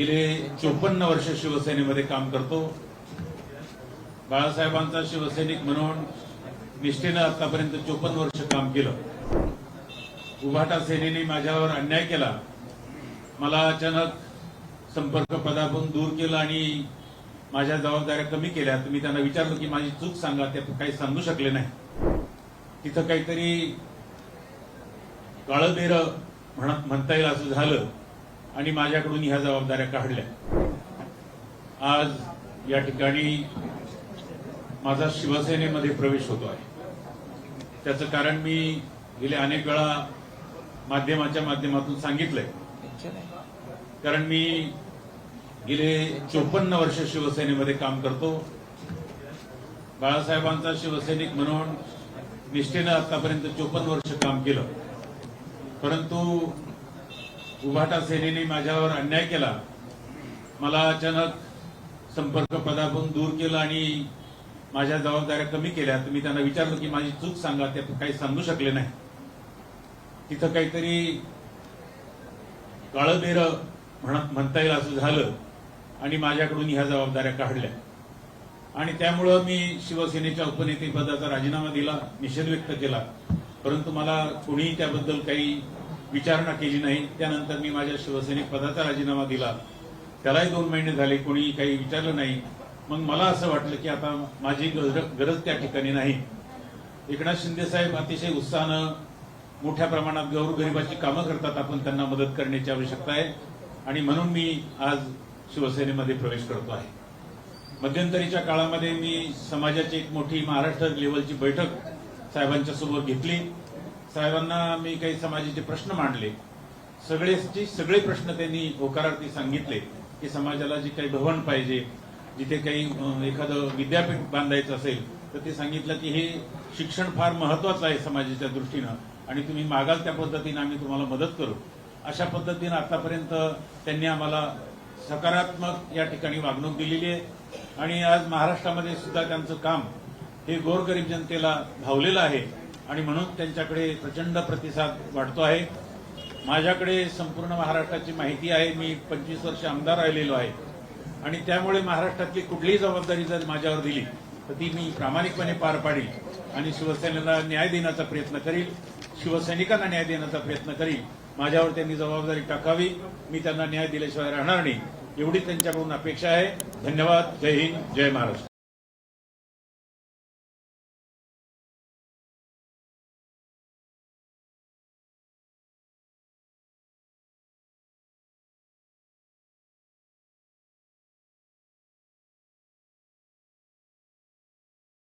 गेले चोपन्न वर्ष शिवसेनेमध्ये काम करतो. बाळासाहेबांचा शिवसैनिक म्हणून निष्ठेनं आतापर्यंत चोपन्न वर्ष काम केलं. उभाटा सेनेने माझ्यावर अन्याय केला. मला अचानक संपर्क पदापासून दूर केलं आणि माझ्या जबाबदाऱ्या कमी केल्या. तर मी त्यांना विचारलं की माझी चूक सांगा ते काही सांगू शकले नाही. तिथं काहीतरी काळबेर म्हणत म्हणता येईल असं झालं. आणि माझ्याकडून ह्या जबाबदाऱ्या काढल्या. आज या ठिकाणी माझा शिवसेनेमध्ये प्रवेश होतो आहे. त्याचं कारण मी गेल्या अनेक वेळा माध्यमाच्या माध्यमातून सांगितलंय. कारण मी गेले चोपन्न वर्ष शिवसेनेमध्ये काम करतो. बाळासाहेबांचा शिवसैनिक म्हणून निष्ठेनं आतापर्यंत चोपन्न वर्ष काम केलं. परंतु उभाटा सेनेने माझ्यावर अन्याय केला. मला अचानक संपर्क पदापासून दूर केलं आणि माझ्या जबाबदाऱ्या कमी केल्या. तर मी त्यांना विचारलं की माझी चूक सांगा ते काही सांगू शकले नाही. तिथं काहीतरी काळबेर म्हणत म्हणता येईल असं झालं आणि माझ्याकडून ह्या जबाबदाऱ्या काढल्या. आणि त्यामुळं मी शिवसेनेच्या उपनेतेपदाचा राजीनामा दिला निषेध व्यक्त केला. परंतु मला कोणीही त्याबद्दल काही विचारणा केली नाही. त्यानंतर मी माझ्या शिवसैनिक पदाचा राजीनामा दिला. त्यालाही दोन महिने झाले. कोणी काही विचारलं नाही. मग मला असं वाटलं की आता माझी गरज गरज त्या ठिकाणी नाही. एकनाथ शिंदे साहेब अतिशय उत्साहानं मोठ्या प्रमाणात गौरगरिबाची कामं करतात. आपण त्यांना मदत करण्याची आवश्यकता आहे. आणि म्हणून मी आज शिवसेनेमध्ये प्रवेश करतो आहे. मध्यंतरीच्या काळामध्ये मी समाजाची एक मोठी महाराष्ट्र लेवलची बैठक साहेबांच्या सोबत घेतली. साहेबांना मी काही समाजाचे प्रश्न मांडले. सगळेचे सगळे प्रश्न त्यांनी होकारार्थी सांगितले की समाजाला जे काही भवन पाहिजे जिथे काही एखादं विद्यापीठ बांधायचं असेल तर ते सांगितलं की हे शिक्षण फार महत्वाचं आहे समाजाच्या दृष्टीनं आणि तुम्ही मागाल त्या पद्धतीनं आम्ही तुम्हाला मदत करू. अशा पद्धतीनं आतापर्यंत त्यांनी आम्हाला सकारात्मक या ठिकाणी वागणूक दिलेली आहे आणि आज महाराष्ट्रामध्ये सुद्धा त्यांचं काम हे गोरगरीब जनतेला भावलेलं आहे. आणि म्हणून त्यांच्याकडे प्रचंड प्रतिसाद वाढतो आहे. माझ्याकडे संपूर्ण महाराष्ट्राची माहिती आहे. मी पंचवीस वर्ष आमदार राहिलेलो आहे. आणि त्यामुळे महाराष्ट्रातली कुठलीही जबाबदारी जर माझ्यावर दिली तर ती मी प्रामाणिकपणे पार पाडील आणि शिवसेनेला न्याय देण्याचा प्रयत्न करील. शिवसैनिकांना न्याय देण्याचा प्रयत्न करील. माझ्यावर त्यांनी जबाबदारी टाकावी. मी त्यांना न्याय दिल्याशिवाय राहणार नाही. एवढी त्यांच्याकडून अपेक्षा आहे. धन्यवाद. जय हिंद. जय महाराष्ट्र.